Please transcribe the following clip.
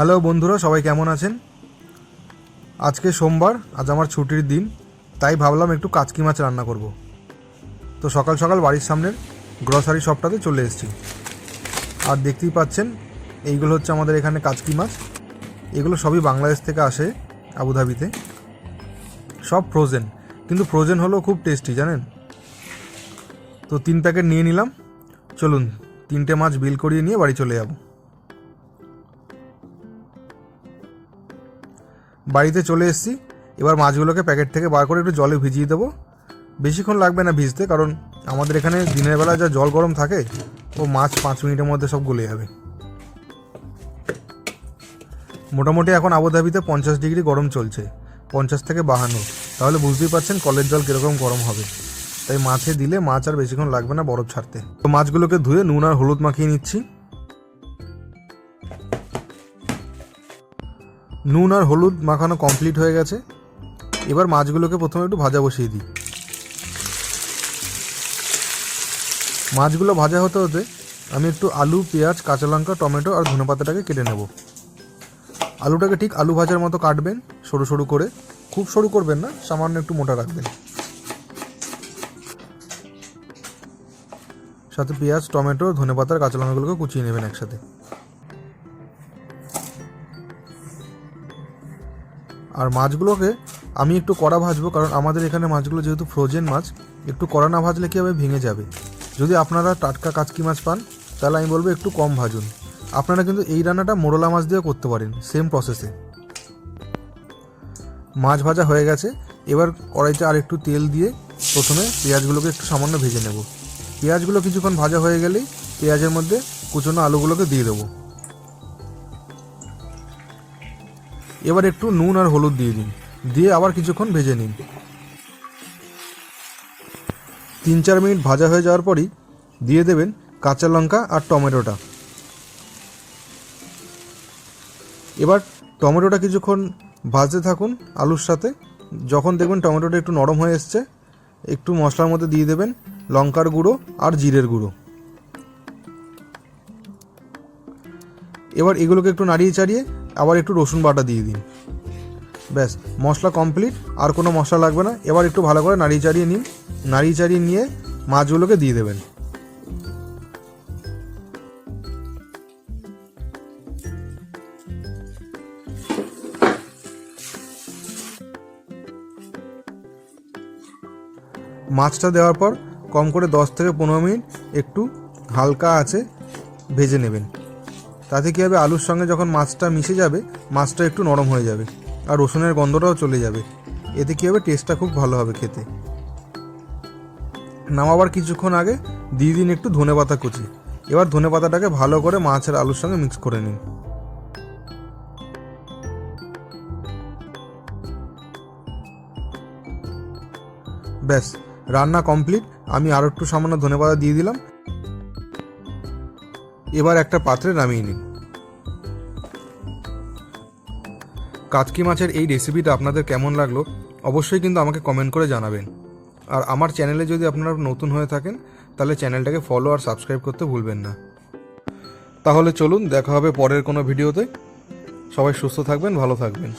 Hello বন্ধুরা, সবাই কেমন আছেন? আজকে সোমবার, আজ আমার ছুটির দিন, তাই ভাবলাম একটু কাচকি মাছ রান্না করব। তো সকাল সকাল বাড়ির সামনের গ্রসারি শপটাতে চলে এসেছি। আর দেখতেই পাচ্ছেন, এইগুলো হচ্ছে আমাদের এখানে কাচকি মাছ। এগুলো সবই বাংলাদেশ থেকে আসে আবুধাবিতে। সব ফ্রোজেন কিন্তু ফ্রোজেন হলো খুব টেস্টি জানেন? তো তিন প্যাকেট নিয়ে নিলাম। চলুন, তিনটে মাছ বিল করিয়ে নিয়ে বাড়ি চলে যাব। বাড়িতে চলে এসেছি। এবার মাছগুলোকে প্যাকেট থেকে বার করে একটু জলে ভিজিয়ে দেবো। বেশিক্ষণ লাগবে না ভিজতে, কারণ আমাদের এখানে দিনের বেলা যা জল গরম থাকে, ও মাছ পাঁচ মিনিটের মধ্যে সব গলে যাবে। মোটামুটি এখন আবুধাবিতে পঞ্চাশ ডিগ্রি গরম চলছে, পঞ্চাশ থেকে বাহান্ন। তাহলে বুঝতেই পারছেন কলের জল কীরকম গরম হবে। তাই মাছে দিলে মাছ আর বেশিক্ষণ লাগবে না বরফ ছাড়তে। তো মাছগুলোকে ধুয়ে নুন আর হলুদ মাখিয়ে নিচ্ছি। নুন আর হলুদ মাখানো কমপ্লিট হয়ে গেছে। এবার মাছগুলোকে প্রথমে একটু ভাজা বসিয়ে দিই। মাছগুলো ভাজা হতে হতে আমি একটু আলু, পেঁয়াজ, কাঁচা লঙ্কা, টমেটো আর ধনেপাতাটাকে কেটে নেব। আলুটাকে ঠিক আলু ভাজার মতো কাটবেন, সরু সরু করে। খুব সরু করবেন না, সামান্য একটু মোটা রাখবেন। সাথে পেঁয়াজ, টমেটো ধনেপাতার কাঁচা লঙ্কাগুলোকে কুচিয়ে নেবেন একসাথে। আর মাছগুলোকে আমি একটু কড়া ভাজবো, কারণ আমাদের এখানে মাছগুলো যেহেতু ফ্রোজেন মাছ, একটু কড়া না ভাজলে কী হবে? ভেঙে যাবে। যদি আপনারা টাটকা কাচকি মাছ পান, তাহলে আমি বলব একটু কম ভাজুন। আপনারা কিন্তু এই রান্নাটা মোরলা মাছ দিয়েও করতে পারেন সেম প্রসেসে মাছ ভাজা হয়ে গেছে, এবার কড়াইতে আর একটু তেল দিয়ে প্রথমে পেঁয়াজগুলোকে একটু সামান্য ভেজে নেব। পেঁয়াজগুলো কিছুক্ষণ ভাজা হয়ে গেলেই পেঁয়াজের মধ্যে কুচনো আলুগুলোকে দিয়ে দেবো। এবার একটু নুন আর হলুদ দিয়ে দিন। দিয়ে আবার কিছুক্ষণ ভেজে নিন। তিন চার মিনিট ভাজা হয়ে যাওয়ার পরই দিয়ে দেবেন কাঁচা লঙ্কা আর টমেটোটা। এবার টমেটোটা কিছুক্ষণ ভাজতে থাকুন আলুর সাথে। যখন দেখবেন টমেটোটা একটু নরম হয়ে এসছে, একটু মশলার মধ্যে দিয়ে দেবেন লঙ্কার গুঁড়ো আর জিরের গুঁড়ো। এবার এগুলোকে একটু নাড়িয়ে চাড়িয়ে আবার একটু রসুন বাটা দিয়ে দিন। ব্যাস, মশলা কমপ্লিট আর কোনো মশলা লাগবে না। এবার একটু ভালো করে নাড়িয়ে চাড়িয়ে নিন। নাড়িয়ে চাড়িয়ে নিয়ে মাছগুলোকে দিয়ে দেবেন। মাছটা দেওয়ার পর কম করে দশ থেকে পনেরো মিনিট একটু হালকা আছে ভেজে নেবেন। তাতে কী হবে? আলুর সঙ্গে যখন মাছটা মিশে যাবে, মাছটা একটু নরম হয়ে যাবে আর রসুনের গন্ধটাও চলে যাবে। এতে কী হবে? টেস্টটা খুব ভালো হবে খেতে। নামাবার কিছুক্ষণ আগে দিয়ে দিন একটু ধনে পাতা কুচি। এবার ধনে পাতাটাকে ভালো করে মাছের আলুর সঙ্গে মিক্স করে নিন। ব্যাস, রান্না কমপ্লিট আমি আরও একটু সামান্য ধনে পাতা দিয়ে দিলাম। এবার একটা পাত্রে নামিয়ে নিন। কাতকি মাছের এই রেসিপিটা আপনাদের কেমন লাগল, অবশ্যই কিন্তু আমাকে কমেন্ট করে জানাবেন। আর আমার চ্যানেলে যদি আপনারা নতুন হয়ে থাকেন, তাহলে চ্যানেলটাকে ফলো আর সাবস্ক্রাইব করতে ভুলবেন না। তাহলে চলুন, দেখা হবে পরের কোনো ভিডিওতে সবাই সুস্থ থাকবেন, ভালো থাকবেন।